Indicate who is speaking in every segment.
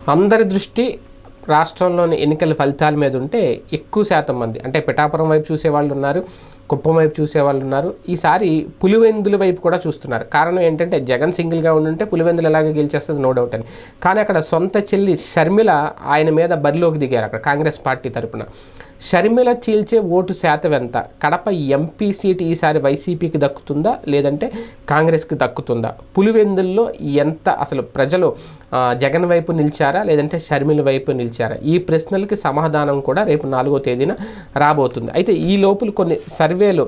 Speaker 1: అందరి దృష్టి రాష్ట్రంలోని ఎన్నికల ఫలితాల మీద ఉంటే ఎక్కువ శాతం మంది అంటే పిఠాపురం వైపు చూసే వాళ్ళు ఉన్నారు. కుప్పం వైపు చూసే వాళ్ళు ఉన్నారు. ఈసారి పులివెందుల వైపు కూడా చూస్తున్నారు. కారణం ఏంటంటే జగన్ సింగిల్గా ఉండుంటే పులివెందులు ఎలాగే గెలిచేస్తుంది నో డౌట్ అని. కానీ అక్కడ సొంత చెల్లి షర్మిల ఆయన మీద బరిలోకి దిగారు అక్కడ కాంగ్రెస్ పార్టీ తరపున. షర్మిల చీల్చే ఓటు శాతం ఎంత? కడప ఎంపీ సీట్ ఈసారి వైసీపీకి దక్కుతుందా? లేదంటే కాంగ్రెస్కి దక్కుతుందా? పులివెందుల్లో ఎంత అసలు ప్రజలు జగన్ వైపు నిలిచారా? లేదంటే షర్మిల వైపు నిలిచారా? ఈ ప్రశ్నలకి సమాధానం కూడా రేపు నాలుగో తేదీన రాబోతుంది. అయితే ఈ లోపల కొన్ని సర్వేలు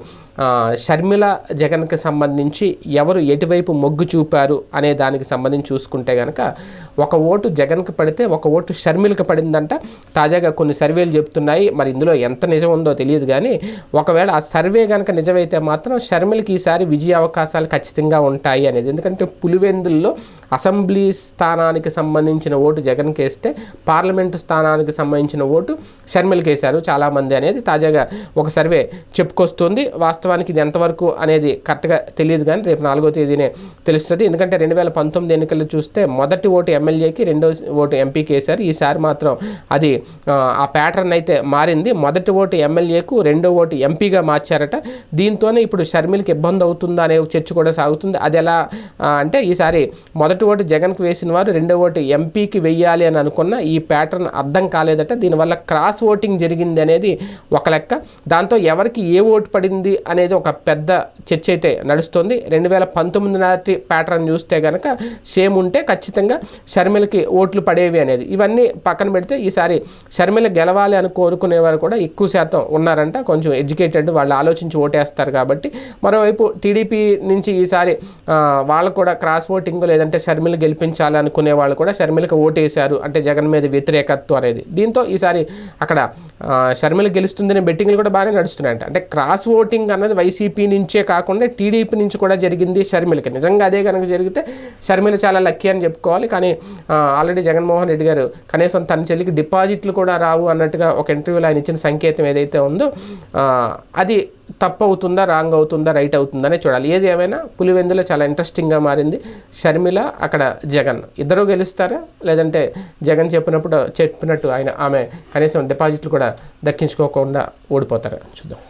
Speaker 1: షర్మిల జగన్కి సంబంధించి ఎవరు ఎటువైపు మొగ్గు చూపారు అనే దానికి సంబంధించి చూసుకుంటే కనుక ఒక ఓటు జగన్కి పడితే ఒక ఓటు షర్మిలకు పడిందంట. తాజాగా కొన్ని సర్వేలు చెప్తున్నాయి. మరి ఇందులో ఎంత నిజం ఉందో తెలియదు కానీ ఒకవేళ ఆ సర్వే కనుక నిజమైతే మాత్రం షర్మిలకి ఈసారి విజయ అవకాశాలు ఖచ్చితంగా ఉంటాయి అనేది. ఎందుకంటే పులివెందుల్లో అసెంబ్లీ స్థానానికి సంబంధించిన ఓటు జగన్కి వేస్తే పార్లమెంటు స్థానానికి సంబంధించిన ఓటు షర్మిలకి వేశారు చాలామంది అనేది తాజాగా ఒక సర్వే చెప్పుకొస్తుంది. వస్తుంది. వాస్తవానికి ఇది ఎంతవరకు అనేది కరెక్ట్గా తెలియదు కానీ రేపు నాలుగో తేదీనే తెలుస్తుంది. ఎందుకంటే రెండు వేల పంతొమ్మిది ఎన్నికలు చూస్తే మొదటి ఓటు ఎమ్మెల్యేకి రెండో ఓటు ఎంపీకి వేశారు. ఈసారి మాత్రం అది ఆ, ప్యాటర్న్ అయితే మారింది. మొదటి ఓటు ఎమ్మెల్యేకు రెండో ఓటు ఎంపీగా మార్చారట. దీంతోనే ఇప్పుడు షర్మిలకి ఇబ్బంది అవుతుందా అనే చర్చ కూడా సాగుతుంది. అది ఎలా అంటే ఈసారి మొదటి ఓటు జగన్కు వేసిన వారు రెండో ఓటు ఎంపీకి వెయ్యాలి అని అనుకున్న ఈ ప్యాటర్న్ అర్థం కాలేదట. దీనివల్ల క్రాస్ ఓటింగ్ జరిగింది అనేది ఒక లెక్క. దాంతో ఎవరికి ఏ ఓటు పడింది అనేది ఒక పెద్ద చర్చ అయితే నడుస్తుంది. రెండు వేల పంతొమ్మిది నాటి ప్యాటర్న్ చూస్తే కనుక సేమ్ ఉంటే ఖచ్చితంగా షర్మిలకి ఓట్లు పడేవి అనేది. ఇవన్నీ పక్కన పెడితే ఈసారి షర్మిల గెలవాలి అని కోరుకునేవారు కూడా ఎక్కువ శాతం ఉన్నారంట. కొంచెం ఎడ్యుకేటెడ్ వాళ్ళు ఆలోచించి ఓటేస్తారు కాబట్టి. మరోవైపు టీడీపీ నుంచి ఈసారి వాళ్ళు కూడా క్రాస్ ఓటింగ్ లేదంటే షర్మిల గెలిపించాలి అనుకునే వాళ్ళు కూడా షర్మిలకు ఓటేశారు. అంటే జగన్ మీద వ్యతిరేకత్వం అనేది. దీంతో ఈసారి అక్కడ షర్మిల గెలుస్తుందనే బెట్టింగ్లు కూడా బాగానే నడుస్తున్నాయంట. అంటే క్రాస్ ఓటింగ్ అన్నది వైసీపీ నుంచే కాకుండా టీడీపీ నుంచి కూడా జరిగింది షర్మిలకి. నిజంగా అదే కనుక జరిగితే షర్మిల చాలా లక్కీ అని చెప్పుకోవాలి. కానీ ఆల్రెడీ జగన్మోహన్ రెడ్డి గారు కనీసం తన చెల్లికి డిపాజిట్లు కూడా రావు అన్నట్టుగా ఒక ఇంటర్వ్యూలో ఆయన ఇచ్చిన సంకేతం ఏదైతే ఉందో అది తప్పు అవుతుందా రాంగ్ అవుతుందా రైట్ అవుతుందనే చూడాలి. ఏది ఏమైనా పులివెందులో చాలా ఇంట్రెస్టింగ్గా మారింది. షర్మిల అక్కడ జగన్. ఇద్దరు గెలుస్తారా? లేదంటే జగన్ చెప్పినప్పుడు చెప్పినట్టు ఆయన ఆమె కనీసం డిపాజిట్లు కూడా దక్కించుకోకుండా ఓడిపోతారా? చూద్దాం.